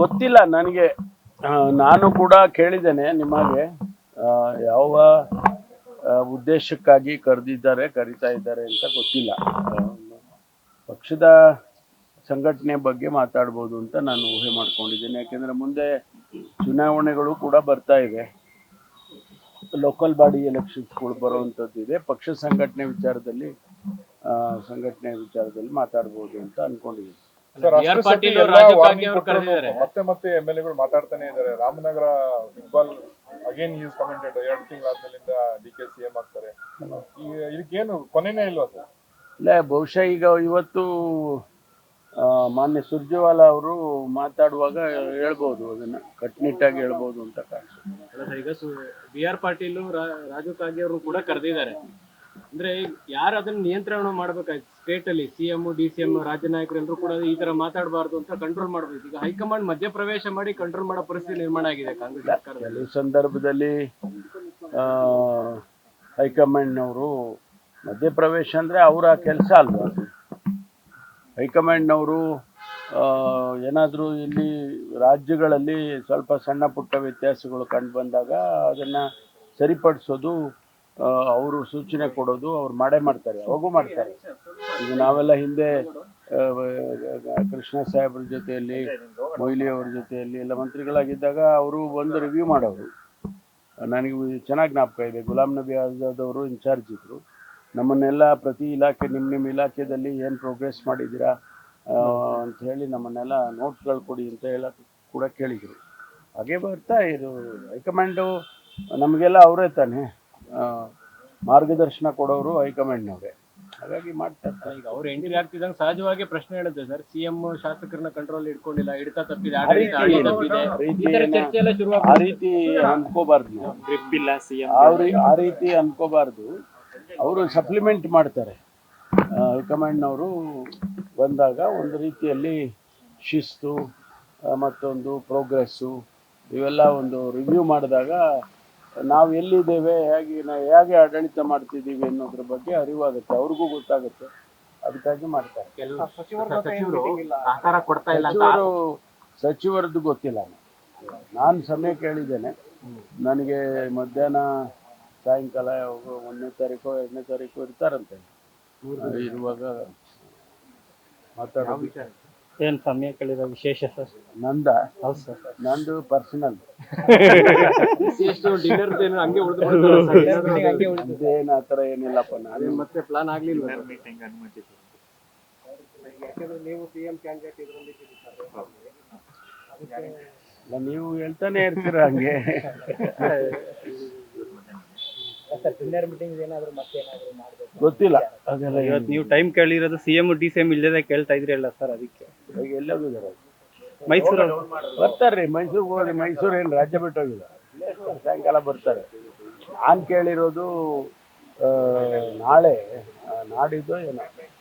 ಗೊತ್ತಿಲ್ಲ ನನಗೆ. ನಾನು ಕೂಡ ಕೇಳಿದ್ದೇನೆ ನಿಮಗೆ. ಯಾವ ಉದ್ದೇಶಕ್ಕಾಗಿ ಕರೆದಿದ್ದಾರೆ, ಕರಿತಾ ಇದ್ದಾರೆ ಅಂತ ಗೊತ್ತಿಲ್ಲ. ಪಕ್ಷದ ಸಂಘಟನೆ ಬಗ್ಗೆ ಮಾತಾಡ್ಬೋದು ಅಂತ ನಾನು ಊಹೆ ಮಾಡ್ಕೊಂಡಿದ್ದೇನೆ. ಯಾಕೆಂದರೆ ಮುಂದೆ ಚುನಾವಣೆಗಳು ಕೂಡ ಬರ್ತಾ ಇವೆ. ಲೋಕಲ್ ಬಾಡಿ ಎಲೆಕ್ಷನ್ಸ್ಗಳು ಬರುವಂಥದ್ದು ಇದೆ. ಪಕ್ಷ ಸಂಘಟನೆ ವಿಚಾರದಲ್ಲಿ ಸಂಘಟನೆ ವಿಚಾರದಲ್ಲಿ ಮಾತಾಡ್ಬೋದು ಅಂತ ಅನ್ಕೊಂಡಿದ್ದೀನಿ. ಕರೆದಿದ್ದಾರೆ. ಮತ್ತೆ ಮತ್ತೆ ಎಂ ಎಲ್ ಎಗಳು ಮಾತಾಡ್ತಾನೆ ಇದ್ದಾರೆ. Ramanagara football again use commented ಎರಡು ತಿಂಗಳಾದ್ಮೇಲಿಂದ ಡಿ ಕೆ ಸಿ ಎಂ ಆಗ್ತಾರೆ. ಈಗ ಇದಕ್ಕೇನು ಕೊನೆನೇ ಇಲ್ವಾ ಸರ್? ಇಲ್ಲ ಬಹುಶಃ ಈಗ ಇವತ್ತು ಮಾನ್ಯ ಸುರ್ಜೇವಾಲ ಅವರು ಮಾತಾಡುವಾಗ ಹೇಳ್ಬೋದು ಅದನ್ನ. ಕಟ್ಟುನಿಟ್ಟಾಗಿ ಹೇಳ್ಬೋದು ಅಂತ ಕಾಣಿಸ್ತದೆ ಈಗ ಬಿ ಆರ್ ಪಾಟೀಲ್ ರಾ- ರಾಜು ಕಾಗೆ ಅವರು ಕೂಡ ಕರೆದಿದ್ದಾರೆ. ಅಂದ್ರೆ ಯಾರು ಅದನ್ನ ನಿಯಂತ್ರಣ ಮಾಡ್ಬೇಕಾಯ್ತು? ಸ್ಟೇಟ್ ಅಲ್ಲಿ ಸಿಎಂ ಡಿ ಸಿ ಎಂ ರಾಜ್ಯ ನಾಯಕರು ಕೂಡ ಈ ತರ ಮಾತಾಡಬಾರ್ದು ಅಂತ ಕಂಟ್ರೋಲ್ ಮಾಡಬೇಕು. ಈಗ ಹೈಕಮಾಂಡ್ ಮಧ್ಯಪ್ರವೇಶ ಮಾಡಿ ಕಂಟ್ರೋಲ್ ಮಾಡೋ ಪರಿಸ್ಥಿತಿ ನಿರ್ಮಾಣ ಆಗಿದೆ ಕಾಂಗ್ರೆಸ್ ಸರ್ಕಾರದಲ್ಲಿ ಈ ಸಂದರ್ಭದಲ್ಲಿ ಹೈಕಮಾಂಡ್ನವರು ಮಧ್ಯಪ್ರವೇಶ ಅಂದ್ರೆ ಅವರ ಕೆಲಸ ಅಲ್ವಾ? ಹೈಕಮಾಂಡ್ ಹೈಕಮಾಂಡ್ನವರು ಏನಾದರೂ ಇಲ್ಲಿ ರಾಜ್ಯಗಳಲ್ಲಿ ಸ್ವಲ್ಪ ಸಣ್ಣ ಪುಟ್ಟ ವ್ಯತ್ಯಾಸಗಳು ಕಂಡು ಬಂದಾಗ ಅದನ್ನು ಸರಿಪಡಿಸೋದು ಅವರು ಸೂಚನೆ ಕೊಡೋದು, ಅವ್ರು ಮಾಡೇ ಮಾಡ್ತಾರೆ, ಹೋಗು ಮಾಡ್ತಾರೆ. ಈಗ ನಾವೆಲ್ಲ ಹಿಂದೆ ಕೃಷ್ಣ ಸಾಹೇಬ್ರ ಜೊತೆಯಲ್ಲಿ, ಮೊಯ್ಲಿ ಅವ್ರ ಜೊತೆಯಲ್ಲಿ ಎಲ್ಲ ಮಂತ್ರಿಗಳಾಗಿದ್ದಾಗ ಅವರು ಒಂದು ರಿವ್ಯೂ ಮಾಡೋರು. ನನಗೆ ಚೆನ್ನಾಗಿ ಜ್ಞಾಪಕ ಇದೆ. ಗುಲಾಮ್ ನಬಿ ಆಜಾದ್ ಅವರು ಇನ್ಚಾರ್ಜ್ ಇದ್ರು. ನಮ್ಮನ್ನೆಲ್ಲ ಪ್ರತಿ ಇಲಾಖೆ ನಿಮ್ಮ ನಿಮ್ಮ ಇಲಾಖೆಯಲ್ಲಿ ಏನು ಪ್ರೋಗ್ರೆಸ್ ಮಾಡಿದ್ದೀರಾ ಅಂತ ಹೇಳಿ ನಮ್ಮನ್ನೆಲ್ಲ ನೋಟ್ಸ್ಗಳು ಕೊಡಿ ಅಂತ ಹೇಳ ಕೂಡ ಕೇಳಿದರು. ಹಾಗೆ ಬರ್ತಾ ಇದು ಹೈಕಮಾಂಡು ನಮಗೆಲ್ಲ ಅವರೇ ತಾನೆ. ಮಾರ್ಗದರ್ಶನ ಕೊಡೋರು ಹೈಕಮಾಂಡ್ನವ್ರೆ. ಹಾಗಾಗಿ ಮಾಡ್ತಾರೆ. ಈಗ ಅವ್ರು ಎಂಟ್ರಿ ಆಗ್ತಿದ್ದಂಗೆ ಸಹಜವಾಗಿ ಪ್ರಶ್ನೆ ಹೇಳುತ್ತೆ ಸರ್. ಸಿಎಂ ಶಾಸಕರನ್ನ ಕಂಟ್ರೋಲ್ ಇಟ್ಕೊಂಡಿಲ್ಲ ಹಿಡಿತ ತಪ್ಪಿದೆ ಆ ಆಡಳಿತ ತಪ್ಪಿದೆ. ಆ ರೀತಿ ಈ ತರ ಏನ- ಚರ್ಚೆ ಎಲ್ಲ ಶುರು ಆ ರೀತಿ ಅನ್ಕೋಬಾರ್ದು. ನಾವು ಗ್ರಿಪ್ ಇಲ್ಲ ಸಿಎಂ ಆ ರೀತಿ ಅನ್ಕೋಬಾರ್ದು. ಅವರು ಸಪ್ಲಿಮೆಂಟ್ ಮಾಡ್ತಾರೆ. ಆ, ಹೈಕಮಾಂಡ್ನವರು ಬಂದಾಗ ಒಂದು ರೀತಿಯಲ್ಲಿ ಶಿಸ್ತು ಆ, ಮತ್ತೊಂದು ಪ್ರೋಗ್ರೆಸ್ಸು ಇವೆಲ್ಲ ಒಂದು ರಿವ್ಯೂ ಮಾಡಿದಾಗ ನಾವು ಎಲ್ಲಿದ್ದೇವೆ ಹೇಗೆ ನಾವು ಹೇಗೆ ಆಡಳಿತ ಮಾಡ್ತಿದ್ದೀವಿ ಅನ್ನೋದ್ರ ಬಗ್ಗೆ ಅರಿವಾಗುತ್ತೆ ಅವ್ರಿಗೂ ಗೊತ್ತಾಗುತ್ತೆ ಅದಕ್ಕಾಗಿ ಮಾಡ್ತಾರೆ. ಸಚಿವರು ಸಚಿವರದ್ದು ಗೊತ್ತಿಲ್ಲ ನಾನು ಸಮಯ ಕೇಳಿದ್ದೇನೆ. ನನಗೆ ಮಧ್ಯಾಹ್ನ ಸಾಯಂಕಾಲ ಯಾವಾಗ ಒಂದನೇ ತಾರೀಕು ಎರಡನೇ ತಾರೀಕು ಇರ್ತಾರಂತೆ. ಇರುವಾಗ ಮಾತಾಡೋ ಏನು ಸಮಯ ಕೇಳಿದ ವಿಶೇಷ ಸರ್? ನಂದ? ಹೌದು ಸರ್. ನಂದು ಪರ್ಸನಲ್ ಎಷ್ಟು ಡಿನ್ನರ್ ಏನು ಹಂಗೆ ಉಳಿದು ಇದೇನು ಆ ಥರ ಏನಿಲ್ಲಪ್ಪ ನಾನು ಮತ್ತೆ ಪ್ಲಾನ್ ಆಗಲಿಲ್ಲ ಸರ್? ಇಲ್ಲ, ನೀವು ಹೇಳ್ತಾನೆ ಇರ್ತೀರ ಹಂಗೆ. ಡಿನ್ನರ್ ಮೀಟಿಂಗ್ ಏನಾದ್ರು ಮತ್ತೆ ಏನಾದ್ರು ಮಾಡ್ಬೇಕು? ಗೊತ್ತಿಲ್ಲ. ಅದೆಲ್ಲ ಇವತ್ತು ನೀವು ಟೈಮ್ ಕೇಳಿರೋದು ಸಿಎಂ ಡಿ ಸಿ ಎಂ ಇಲ್ಲದೆ ಕೇಳ್ತಾ ಇದ್ರಿ ಅಲ್ಲ ಸರ್ ಅದಕ್ಕೆ. ಎಲ್ಲ ಮೈಸೂರು ಬರ್ತಾರ್ರಿ ಮೈಸೂರಿಗೆ ಹೋಗಿ ಮೈಸೂರು ಏನು ರಾಜ್ಯ ಬಿಟ್ಟು ಹೋಗಿಲ್ಲ. ಸಾಯಂಕಾಲ ಬರ್ತಾರೆ. ನಾನು ಕೇಳಿರೋದು ಆ, ನಾಳೆ ನಾಡಿದ್ದು ಏನೋ.